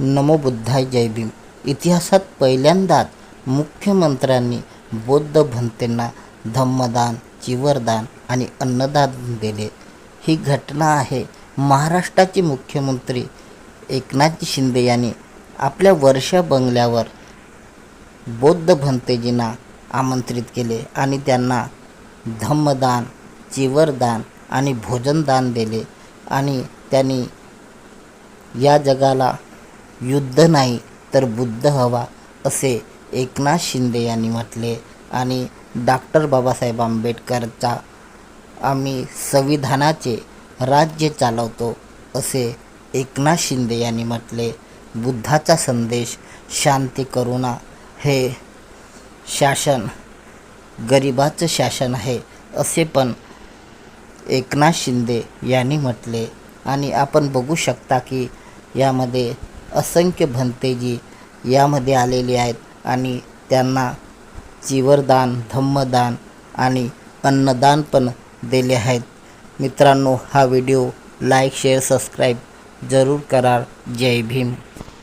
नमो बुद्धाय जय भीम. इतिहासात पहिल्यांदाच मुख्यमंत्र्यांनी बौद्ध भंतेंना धम्मदान चिवरदान आणि अन्नदान दिले. ही घटना आहे महाराष्ट्राचे मुख्यमंत्री एकनाथ शिंदे यांनी आपल्या वर्षा बंगल्यावर बौद्ध भंतेजींना आमंत्रित केले आणि त्यांना धम्मदान चिवरदान आणि भोजनदान दिले आणि त्यांनी या जगाला युद्ध नाही तर बुद्ध हवा असे एकनाथ शिंदे यांनी म्हटले. आणि डॉक्टर बाबासाहेब आंबेडकरचा आम्ही संविधानाचे राज्य चालवतो असे एकनाथ शिंदे यांनी म्हटले. बुद्धाचा संदेश शांती करुणा हे शासन गरिबाचं शासन आहे असे पण एकनाथ शिंदे यांनी म्हटले. आणि आपण बघू शकता की यामध्ये असंख्य भंतेजी यामध्ये आलेले आहेत आणि त्यांना चिवरदान धम्मदान आणि अन्नदान पण दिले आहेत. मित्रांनो हा व्हिडिओ लाईक शेअर सबस्क्राईब जरूर करा जय भीम.